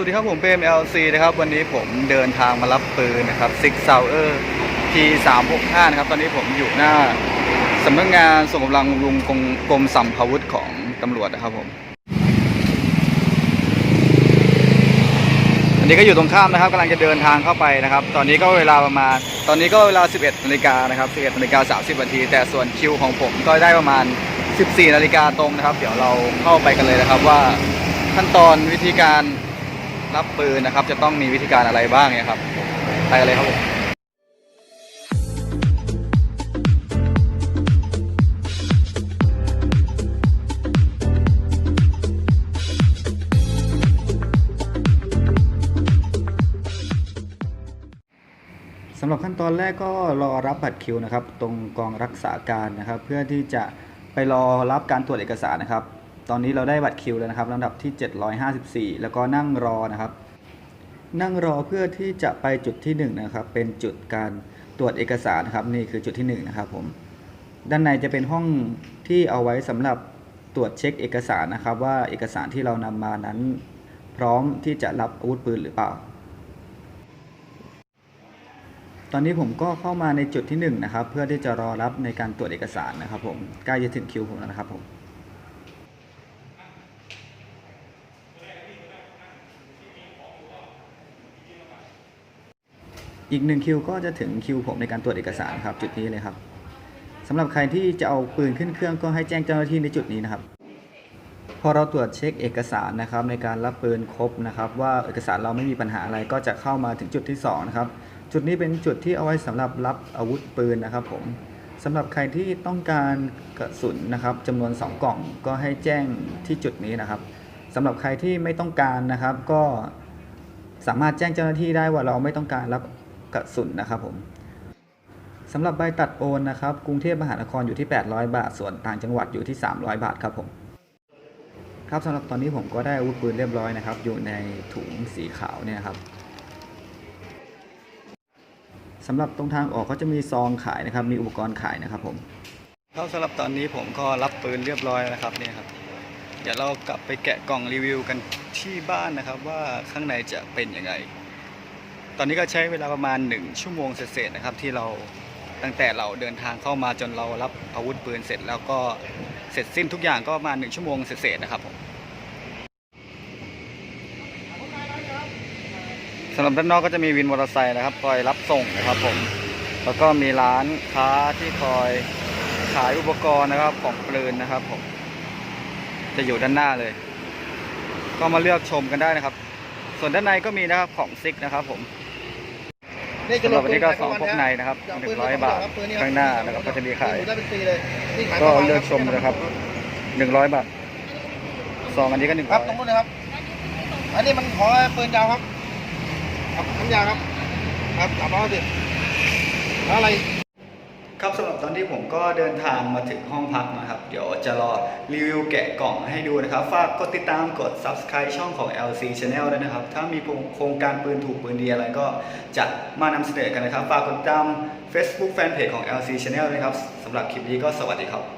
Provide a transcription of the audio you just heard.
สวัสดีครับผมเปม LC นะครับวันนี้ผมเดินทางมารับปืนนะครับ Six Sauer P 3 6 5นะครับตอนนี้ผมอยู่หน้าสำนักงานส่งกำลังบำรุงกรกรมสัมภาวุธของตำรวจนะครับผมอันนี้ก็อยู่ตรงข้ามนะครับกำลังจะเดินทางเข้าไปนะครับ ตอนนี้ก็เวลาประมาณ ตอนนี้ก็เวลา 11นาฬิกานะครับ11นาฬิกา30นาทีแต่ส่วนคิวของผมก็ได้ประมาณ 14นาฬิกาตรงนะครับ เดี๋ยวเราเข้าไปกันเลยนะครับว่าขั้นตอนวิธีการ รับปืนนะครับ จะต้องมีวิธีการอะไรบ้างเนี่ยครับไปกันเลยครับผมสำหรับขั้นตอนแรกก็รอรับบัตรคิวนะครับ ตรงกองรักษาการนะครับ เพื่อที่จะไปรอรับการตรวจเอกสารนะครับ ตอนนี้เราได้บัตรคิวแล้วนะครับลำดับที่ 754 แล้วก็นั่งรอนะครับ นั่งรอเพื่อที่จะไปจุดที่1นะครับ เป็นจุดการตรวจเอกสารนะครับ นี่คือจุดที่ 1 นะครับผม ด้านในจะเป็นห้องที่เอาไว้สำหรับตรวจเช็คเอกสารนะครับ ว่าเอกสารที่เรานำมานั้น พร้อมที่จะรับอาวุธปืนหรือเปล่า ตอนนี้ผมก็เข้ามาในจุดที่1นงนะครับ เพื่อที่จะรอรับในการตรวจเอกสารนะครับ ผม ใกล้จะถึงคิวผมแล้วนะครับผม อีกหนึ่งคิวก็จะถึงคิวผมในการตรวจเอกสารครับจุดนี้เลยครับสำหรับใครที่จะเอาปืนขึ้นเครื่องก็ให้แจ้งเจ้าหน้าที่ในจุดนี้นะครับ พอเราตรวจเช็คเอกสารนะครับ ในการรับปืนครบนะครับ ว่าเอกสารเราไม่มีปัญหาอะไรก็จะเข้ามาถึงจุดที่สองนะครับจุดนี้เป็นจุดที่เอาไว้สำหรับรับอาวุธปืนนะครับ ผมสำหรับใครที่ต้องการกระสุนนะครับจำนวน 2 กล่องก็ให้แจ้งที่จุดนี้นะครับสำหรับใครที่ไม่ต้องการนะครับ ก็สามารถแจ้งเจ้าหน้าที่ได้ว่าเราไม่ต้องการรับ กระสุนนะครับผมสำหรับใบตัดโอนนะครับกรุงเทพมหานครอยู่ที่ 800 บาท ส่วนต่างจังหวัดอยู่ที่ 300 บาทครับผมครับสำหรับตอนนี้ผมก็ได้อาวุธปืนเรียบร้อยนะครับ อยู่ในถุงสีขาวเนี่ยครับสำหรับตรงทางออกเขาจะมีซองขายนะครับ มีอุปกรณ์ขายนะครับผมครับสำหรับตอนนี้ผมก็รับปืนเรียบร้อยแล้วนะครับเนี่ยครับเดี๋ยวเรากลับไปแกะกล่องรีวิวกันที่บ้านนะครับ ว่าข้างในจะเป็นยังไง ตอนนี้ก็ใช้เวลาประมาณ 1 ชั่วโมงเศษนะครับที่เราตั้งแต่เราเดินทางเข้ามาจนเรารับอาวุธปืนเสร็จแล้วก็เสร็จสิ้นทุกอย่างก็ประมาณ 1 ชั่วโมงเศษนะครับผมสำหรับด้านนอกก็จะมีวินมอเตอร์ไซค์นะครับคอยรับส่งนะครับผมแล้วก็มีร้านค้าที่คอยขายอุปกรณ์นะครับของปืนนะครับผมจะอยู่ด้านหน้าเลย ก็มาเลือกชมกันได้นะครับ ส่วนด้านในก็มีนะครับของซิกนะครับผม สำหรับวันนี้ก็สองพกในนะครับหนึ่งร้อยบาทข้างหน้านะครับก็จะมีขายได้เป็นปีเลยนี่ขายก็เลือกชมนะครับหนึ่งร้อยบาทซองอันนี้ก็หนึ่งครัร้บอยตรงนู้นเลยครับ อันนี้มันขอปืนยาวครับครับน้ำยาครับ ครับสามร้อยสิบแล้วอะไร ครับสำหรับตอนที่ผมก็เดินทางมาถึงห้องพักนะครับ เดี๋ยวจะรอรีวิวแกะกล่องให้ดูนะครับ ฝากกดติดตามกด subscribe ช่องของ LC Channel ด้วยนะครับ ถ้ามีโครงการปืนถูกปืนดีอะไรก็จะมานำเสนอกันนะครับ ฝากกดติดตาม Facebook Fanpage ของ LC Channel ด้วยครับสำหรับคลิปนี้ก็สวัสดีครับ